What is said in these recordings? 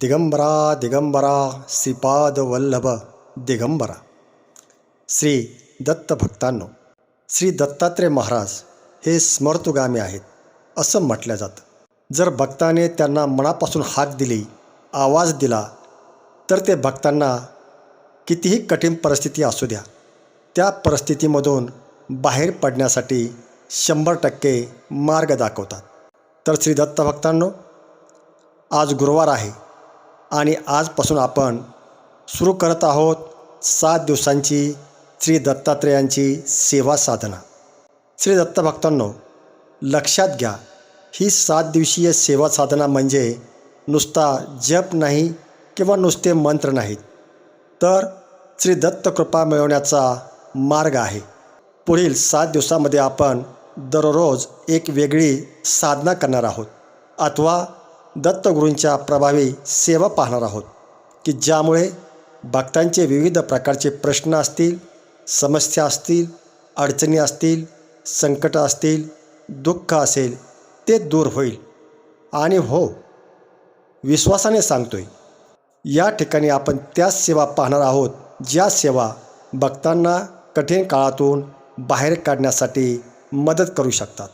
दिगंबरा दिगंबरा श्रीपाद वल्लभ दिगंबरा। श्री दत्त भक्तांनो श्री दत्तात्रय महाराज हे स्मर्तुगामी आहेत असं म्हटलं जातं. जर भक्ताने त्यांना मनापासून हाक दिली आवाज दिला तर ते भक्तांना कितीही कठीण परिस्थिती असू द्या त्या परिस्थितीमधून बाहेर पडण्यासाठी शंभर टक्के मार्ग दाखवतात. तर श्री दत्त भक्तांनो आज गुरुवार आहे. आणि आजपासून आपण सुरू करत आहोत सात दिवसांची श्री दत्तात्रेयांची सेवा साधना. श्री दत्तभक्तांनो लक्षात घ्या ही सात दिवसीय सेवा साधना म्हणजे नुसता जप नाही किंवा नुसते मंत्र नाहीत तर श्री दत्त कृपा मिळवण्याचा मार्ग आहे. पुढील सात दिवसामध्ये आपण दररोज एक वेगळी साधना करणार आहोत अथवा दत्तगुरूंच्या प्रभावी सेवा पाहणार आहोत की ज्यामुळे भक्तांचे विविध प्रकारचे प्रश्न असतील समस्या असतील अडचणी असतील संकट असतील दुःख असेल ते दूर होईल. आणि हो विश्वासाने सांगतोय या ठिकाणी आपण त्याच सेवा पाहणार आहोत ज्या सेवा भक्तांना कठीण काळातून बाहेर काढण्यासाठी मदत करू शकतात.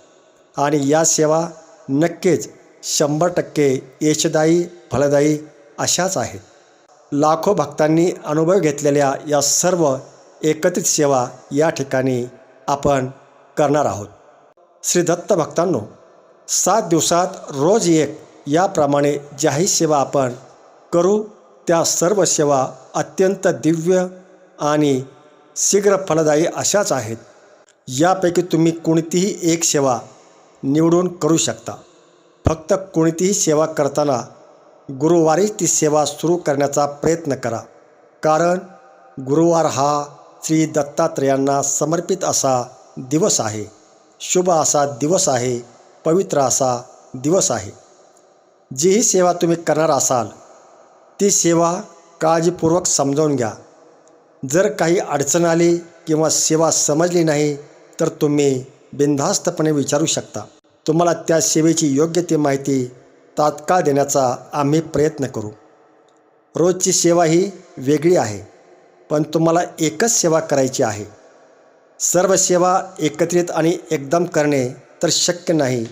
आणि या सेवा नक्कीच शंभर टक्के यशदायी फलदायी अशाच आहेत. लाखो भक्तांनी अनुभव घेतलेल्या या सर्व एकत्रित सेवा या ठिकाणी आपण करणार आहोत. श्री दत्त भक्तांनो सात दिवसात रोज एक याप्रमाणे ज्याही सेवा आपण करू. त्या सर्व सेवा अत्यंत दिव्य आणि शीघ्र फलदायी अशाच आहेत. यापैकी तुम्ही कोणतीही एक सेवा निवडून करू शकता. फक्त कोणतीही सेवा करताना गुरुवारीच ती सेवा सुरू करण्याचा प्रयत्न करा. कारण गुरुवार हा श्री दत्तात्रेयांना समर्पित असा दिवस आहे. शुभ असा दिवस आहे. पवित्र असा दिवस आहे. जीही सेवा तुम्ही करणार असाल ती सेवा काळजीपूर्वक समजावून घ्या. जर काही अडचण आली किंवा सेवा समजली नाही तर तुम्ही बिनधास्तपणे विचारू शकता. तुम्हाला त्या सेवेची योग्य ती माहिती तात्काळ देण्याचा आम्ही प्रयत्न करू. रोजची सेवा ही वेगळी आहे पण तुम्हाला एकच सेवा करायची आहे. सर्व सेवा एकत्रित आणि एकदम करणे तर शक्य नाही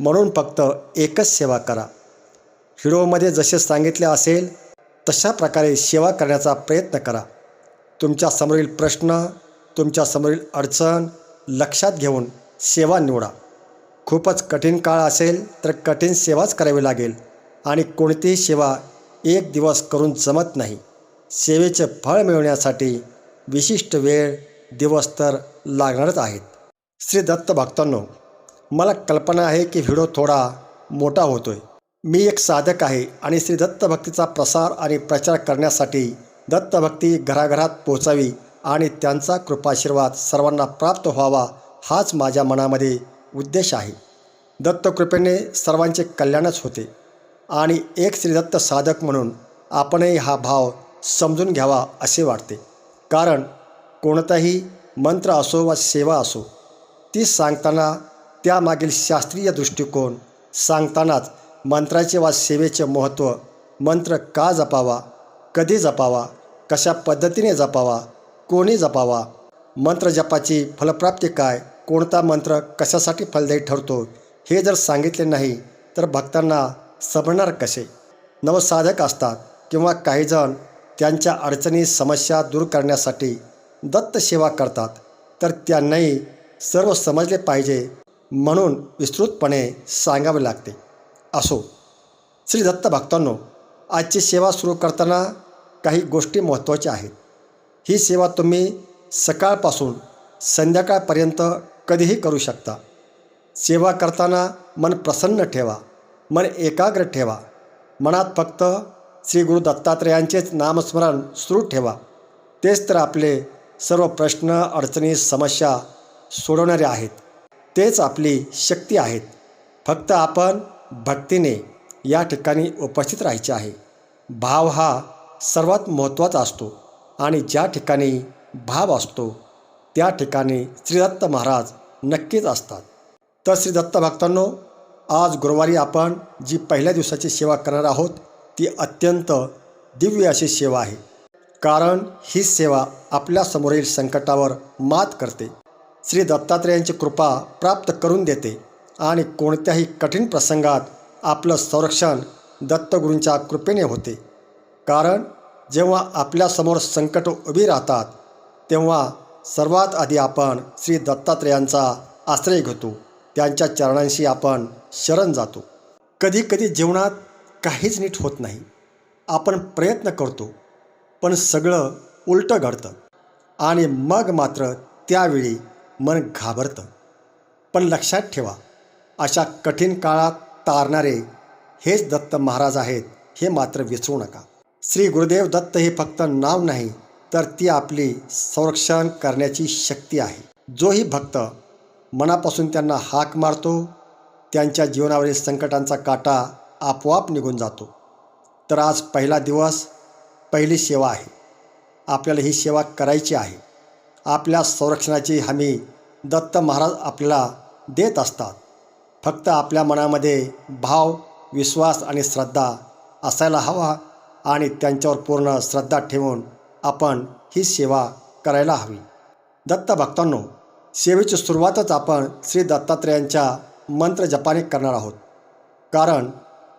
म्हणून फक्त एकच सेवा करा. व्हिडिओमध्ये जसे सांगितले असेल तशा प्रकारे सेवा करण्याचा प्रयत्न करा. तुमच्या समोरील प्रश्न तुमच्या समोरील अडचण लक्षात घेऊन सेवा निवडा. खूपच कठीण काळ असेल तर कठीण सेवाच करावी लागेल. आणि कोणतीही सेवा एक दिवस करून जमत नाही. सेवेचे फळ मिळवण्यासाठी विशिष्ट वेळ दिवस तर लागणारच आहेत. श्री दत्त भक्तांनो मला कल्पना आहे की व्हिडिओ थोडा मोठा होतो आहे मी एक साधक आहे आणि श्री दत्तभक्तीचा प्रसार आणि प्रचार करण्यासाठी दत्तभक्ती घराघरात पोचावी आणि त्यांचा कृपाशीर्वाद सर्वांना प्राप्त व्हावा हाच माझ्या मनामध्ये उद्देश आहे. दत्तकृपेने सर्वांचे कल्याणच होते आणि एक श्रीदत्त साधक म्हणून आपणही हा भाव समजून घ्यावा असे वाटते. कारण कोणताही मंत्र असो वा सेवा असो ती सांगताना त्यामागील शास्त्रीय दृष्टिकोन सांगतानाच मंत्राचे वा सेवेचे महत्त्व मंत्र का जपावा कधी जपावा कशा पद्धतीने जपावा कोणी जपावा मंत्र जपाची फलप्राप्ती काय कोणता मंत्र कशासाठी फलदायी ठरतो हे जर सांगितले नाही तर भक्तांना समजणार कसे? नवसाधक असतात किंवा काहीजण त्यांच्या अडचणी समस्या दूर करण्यासाठी दत्त सेवा करतात तर त्यांनाही सर्व समजले पाहिजे म्हणून विस्तृतपणे सांगावे लागते. असो श्री दत्त भक्तांनो आजची सेवा सुरू करताना काही गोष्टी महत्त्वाच्या आहेत. ही सेवा तुम्ही सकाळपासून संध्याकाळपर्यंत कधीही करू शकता. सेवा करताना मन प्रसन्न ठेवा. मन एकाग्र ठेवा. मनात फक्त श्री गुरु दत्तात्रेयांचेच नामस्मरण सुरू ठेवा. तेच तर आपले सर्व प्रश्न अडचणी समस्या सोडवणारे आहेत. तेच आपली शक्ती आहेत. फक्त आपण भक्तीने या ठिकाणी उपस्थित राहायचे आहे. भाव हा सर्वात महत्त्वाचा असतो आणि ज्या ठिकाणी भाव असतो त्या ठिकाणी श्रीदत्त महाराज नक्कीच असतात. तर श्रीदत्त भक्तांनो आज गुरुवारी आपण जी पहिल्या दिवसाची सेवा करणार आहोत ती अत्यंत दिव्य अशी सेवा आहे. कारण ही सेवा आपल्यासमोरील संकटावर मात करते. श्री दत्तात्रेयांची कृपा प्राप्त करून देते आणि कोणत्याही कठीण प्रसंगात आपलं संरक्षण दत्तगुरूंच्या कृपेने होते. कारण जेव्हा आपल्यासमोर संकट उभी राहतात तेव्हा सर्वात आधी आपण श्री दत्तात्रेयांचा आश्रय घेतो. त्यांच्या चरणांशी आपण शरण जातो. कधीकधी जीवनात काहीच नीट होत नाही. आपण प्रयत्न करतो पण सगळं उलटं घडतं. आणि मग मात्र त्यावेळी मन घाबरतं. पण लक्षात ठेवा अशा कठीण काळात तारणारे हेच दत्त महाराज आहेत हे मात्र विसरू नका. श्री गुरुदेव दत्त हे फक्त नाव नाही तर ती आपली संरक्षण करण्याची शक्ती आहे. जोही भक्त मनापासून त्यांना हाक मारतो त्यांच्या जीवनावरील संकटांचा काटा आपोआप निघून जातो. तर आज पहिला दिवस पहिली सेवा आहे. आपल्याला ही सेवा करायची आहे. आपल्या संरक्षणाची हमी दत्त महाराज आपल्याला देत असतात. फक्त आपल्या मनामध्ये भाव विश्वास आणि श्रद्धा असायला हवा आणि त्यांच्यावर पूर्ण श्रद्धा ठेवून आपण ही सेवा करायला हवी. दत्त भक्तांनो सेवेची सुरुवातच आपण श्री दत्तात्रेयांच्या मंत्रजपाने करणार आहोत. कारण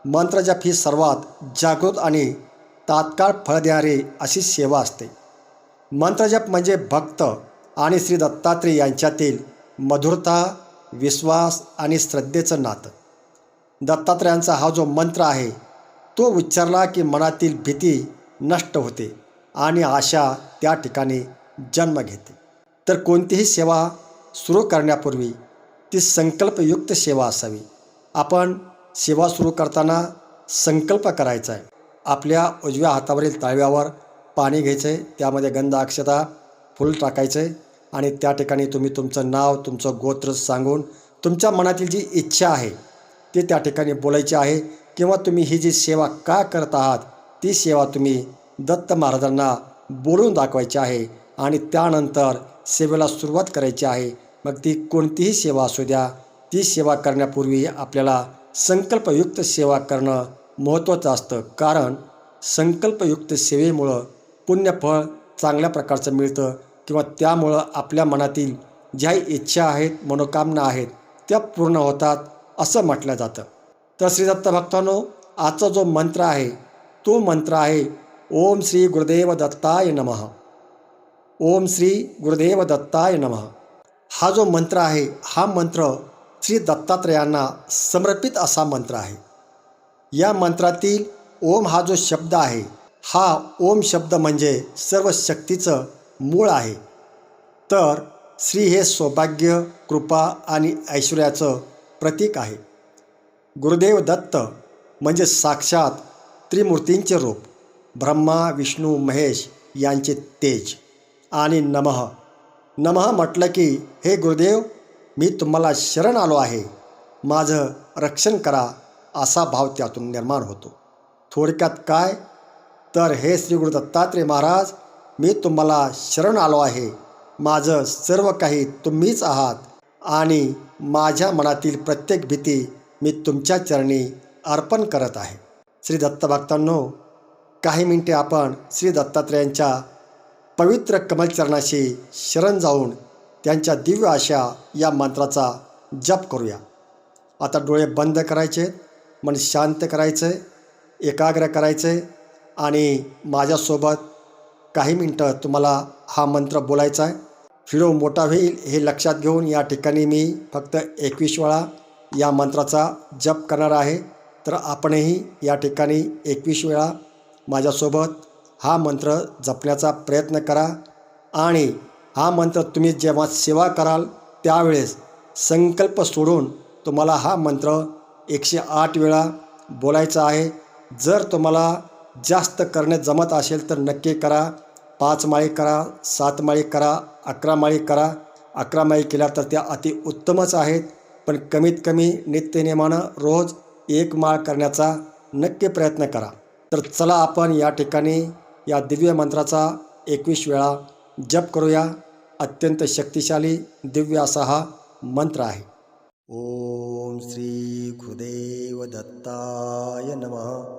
मंत्रजप ही सर्वात जागृत आणि तात्काळ फळ देणारी अशी सेवा असते. मंत्रजप म्हणजे भक्त आणि श्री दत्तात्रेय यांच्यातील मधुरता विश्वास आणि श्रद्धेचं नातं. दत्तात्रेयांचा हा जो मंत्र आहे तो उच्चारला की मनातील भीती नष्ट होते. आणि आशा त्या ठिकाणी जन्म घेते. तर कोणतीही सेवा सुरू करण्यापूर्वी ती संकल्पयुक्त सेवा असावी. आपण सेवा सुरू करताना संकल्प करायचा आहे. आपल्या उजव्या हातावरील तळव्यावर पाणी घ्यायचं आहे त्यामध्ये गंध अक्षता फुल टाकायचं आहे आणि त्या ठिकाणी तुम्ही तुमचं नाव तुमचं गोत्र सांगून तुमच्या मनातील जी इच्छा आहे ती त्या ठिकाणी बोलायची आहे किंवा तुम्ही ही जी सेवा का करत आहात ती सेवा तुम्ही दत्त महाराजांना बोलून दाखवायचे आहे आणि त्यानंतर सेवेला सुरुवात करायची आहे. मग ती कोणतीही सेवा असू द्या ती सेवा करण्यापूर्वी आपल्याला संकल्पयुक्त सेवा करणं महत्त्वाचं असतं. कारण संकल्पयुक्त सेवेमुळं पुण्यफळ चांगल्या प्रकारचं मिळतं किंवा त्यामुळं आपल्या मनातील ज्या इच्छा आहेत मनोकामना आहेत त्या पूर्ण होतात असं म्हटलं जातं. तर श्री दत्त भक्तांनो आजचा जो मंत्र आहे तो मंत्र आहे ओम श्री गुरुदेव दत्ताय नमः. ओम श्री गुरुदेव दत्ताय नमः. हा जो मंत्र आहे हा मंत्र श्री दत्तात्रयांना समर्पित असा मंत्र आहे. या मंत्रातील ओम हा जो शब्द आहे हा ओम शब्द म्हणजे सर्व शक्तीचं मूळ आहे. तर श्री हे सौभाग्य कृपा आणि ऐश्वर्याचं प्रतीक आहे. गुरुदेव दत्त म्हणजे साक्षात त्रिमूर्तींचे रूप. ब्रह्मा विष्णू महेश यांचे तेज. आणि नमः. नमः म्हटलं की हे गुरुदेव मी तुम्हाला शरण आलो आहे. माझं रक्षण करा असा भाव त्यातून निर्माण होतो. थोडक्यात काय? तर हे श्री गुरु दत्तात्रेय महाराज मी तुम्हाला शरण आलो आहे. माझं सर्व काही तुम्हीच आहात. आणि माझ्या मनातील प्रत्येक भीती मी तुमच्या चरणी अर्पण करत आहे. श्री दत्तभक्तांनो काही मिनटे आपण श्री दत्तात्रेयांच्या पवित्र कमलचरणाशी शरण जाऊन त्यांच्या दिव्य आशा या मंत्राचा जप करूया. आता डोळे बंद करायचे मन शांत करायचं एकाग्र करायचे आणि माझ्यासोबत काही मिनटं तुम्हाला हा मंत्र बोलायचा आहे. व्हिडिओ मोठा होईल हे लक्षात घेऊन या ठिकाणी मी फक्त एकवीस वेळा या मंत्राचा जप करणार आहे. तर आपणही या ठिकाणी एकवीस वेळा माझ्यासोबत हा मंत्र जपण्याचा प्रयत्न करा आणि हा मंत्र तुम्ही जेव्हा सेवा कराल त्यावेळेस संकल्प सोडून तुम्हाला हा मंत्र एकशे आठ वेळा बोलायचा आहे. जर तुम्हाला जास्त करणे जमत असेल तर नक्की करा. पाच माळी करा सात माळी करा अकरा माळी करा. अकरा माळी केल्या तर त्या अति उत्तमच आहेत. पण कमीत कमी नित्यनियमानं रोज एक माळ करण्याचा नक्की प्रयत्न करा. तर चला आपण या ठिकाणी या दिव्य मंत्राचा एकवीस वेळा जप करूया. अत्यंत शक्तिशाली दिव्य असा हा मंत्र आहे. ओम श्री गुरुदेव दत्ताय नमः.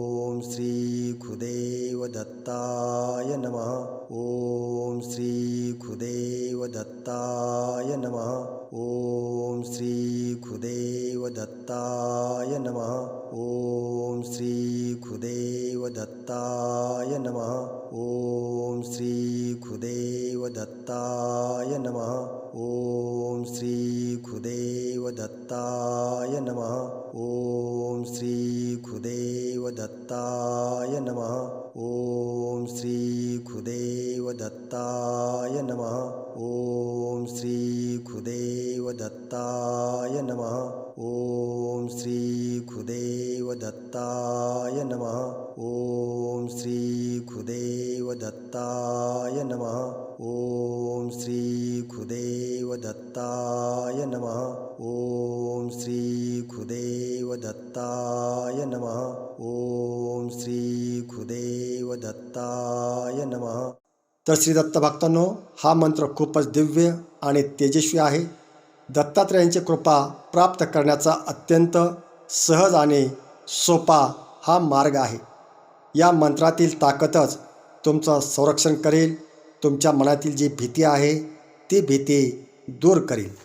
श्रीगुरुदेवदत्ताय नमः। ॐ श्रीगुरुदेवदत्ताय नमः। ॐ श्रीगुरुदेवदत्ताय नमः। ॐ श्रीगुरुदेवदत्ताय नमः। ॐ श्रीगुरुदेवदत्ताय नमः। ॐ श्रीगुरुदेवदत्ताय नमः। ॐ श्रीगुरुदेव दत्ताय नमः। ॐ श्री गुरुदेव दत्ताय नमः। ॐ श्री गुरुदेव दत्ताय नमः। ॐ श्री गुरुदेव दत्ताय नमः। ॐ श्री गुरुदेव दत्ताय नमः। ॐ श्री गुरुदेव दत्ताय नमः। ॐ श्री गुरुदेव दत्ताय नमः ओम श्री गुरुदेव दत्ताय नमः। तर श्री दत्त भक्तांनो हा मंत्र खूपच दिव्य आणि तेजस्वी आहे. दत्तात्रयांची कृपा प्राप्त करण्याचा अत्यंत सहज आणि सोपा हा मार्ग आहे. या मंत्रातील ताकदच तुमचं संरक्षण करेल तुमच्या मनातील जी भीती आहे ती भीती दूर करेल.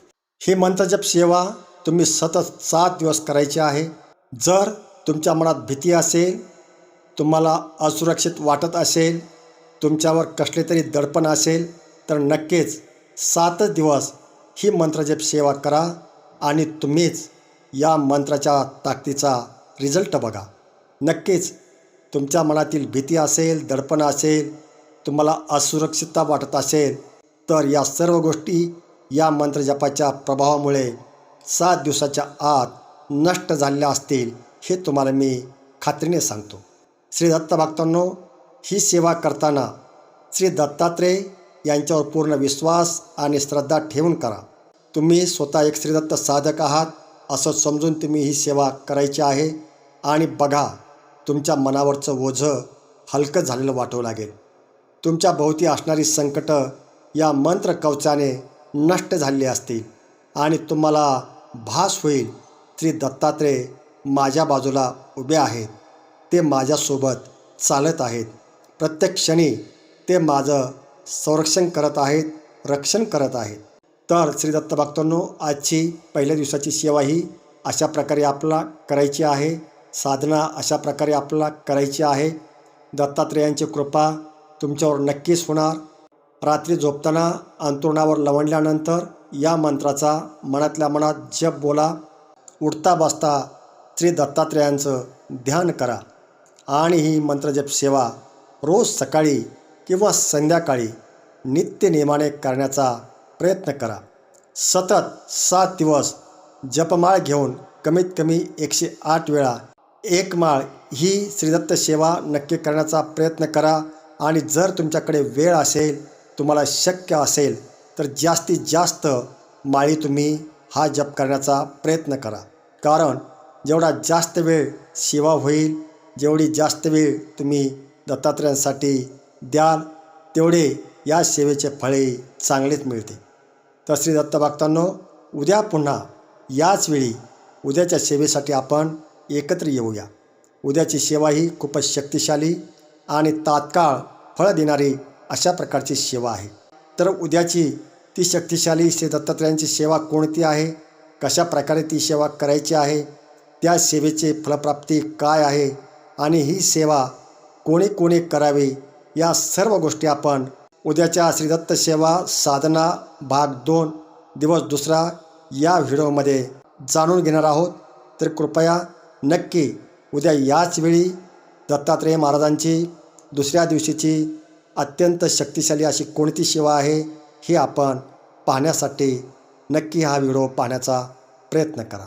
ही मंत्रजप सेवा तुम्ही सतत सात दिवस करायची आहे. जर तुमच्या मनात भीती असेल तुम्हाला असुरक्षित वाटत असेल तुमच्यावर कसले तरी दडपण असेल तर नक्कीच सातच दिवस ही मंत्रजप सेवा करा आणि तुम्हीच या मंत्राच्या ताकदीचा रिझल्ट बघा. नक्कीच तुमच्या मनातील भीती असेल दडपण असेल तुम्हाला असुरक्षितता वाटत असेल तर या सर्व गोष्टी या मंत्रजपाच्या प्रभावामुळे सात दिवसाच्या आत नष्ट झालेल्या असतील. हे तुम्हाला मी खात्रीने सांगतो. श्री दत्त भक्तांनो ही सेवा करताना श्री दत्तात्रेय यांच्यावर पूर्ण विश्वास आणि श्रद्धा ठेवून करा. तुम्ही स्वतः एक श्रीदत्त साधक आहात असं समजून तुम्ही ही सेवा करायची आहे आणि बघा तुमच्या मनावरचं ओझं हलकं झालेलं वाटावं लागेल. तुमच्या भोवती असणारी संकटं या मंत्र कवचाने नष्ट झालेली असतील आणि तुम्हाला भास होईल. श्री दत्तात्रेय माझ्या बाजूला उभे आहेत. ते माझ्यासोबत चालत आहेत. प्रत्येक क्षणी ते माझं संरक्षण करत आहेत रक्षण करत आहेत. तर श्री दत्त भक्तांनो आजची पहिल्या दिवसाची सेवा ही अशा प्रकारे आपला करायची आहे. साधना अशा प्रकारे आपला करायची आहे. दत्तात्रेयांची कृपा तुमच्यावर नक्कीच होणार. रात्री झोपताना अंतरुणावर लवणल्यानंतर या मंत्राचा मनातल्या मनात जप बोला. उठता बसता श्री दत्तात्रेयांचं ध्यान करा आणि ही मंत्रजप सेवा रोज सकाळी किंवा संध्याकाळी नित्यनियमाने करण्याचा प्रयत्न करा. सतत सात दिवस जपमाळ घेऊन कमीत कमी एकशे आठ वेळा एक माळ ही श्रीदत्त सेवा नक्की करण्याचा प्रयत्न करा आणि जर तुमच्याकडे वेळ असेल तुम्हाला शक्य असेल तर जास्तीत जास्त माळी तुम्ही हा जप करण्याचा प्रयत्न करा. कारण जेवढा जास्त वेळ सेवा होईल जेवढी जास्त वेळ तुम्ही दत्तात्रयांसाठी द्याल तेवढे या सेवेचे फळे चांगलेच मिळते तर श्री दत्त भक्तांनो उद्या पुन्हा याच वेळी उद्याच्या सेवेसाठी आपण एकत्र येऊया. उद्याची सेवा ही खूपच शक्तिशाली आणि तात्काळ फळ देणारी अशा प्रकारची सेवा आहे. तर उद्याची ती शक्तिशाली श्री दत्तात्रयांची सेवा कोणती आहे? कशा प्रकारे ती सेवा करायची आहे? त्या सेवेचे फलप्राप्ती काय आहे आणि ही सेवा कोणी कोणी करावी या सर्व गोष्टी आपण उद्याच्या श्रीदत्त सेवा साधना भाग दोन दिवस दुसरा या व्हिडिओमध्ये जाणून घेणार आहोत. तर कृपया नक्की उद्या याच वेळी दत्तात्रेय महाराजांची दुसऱ्या दिवशीची अत्यंत शक्तिशाली अशी कोणती सेवा आहे हे आपण पाहण्यासाठी नक्की हा व्हिडिओ पाहण्याचा प्रयत्न करा.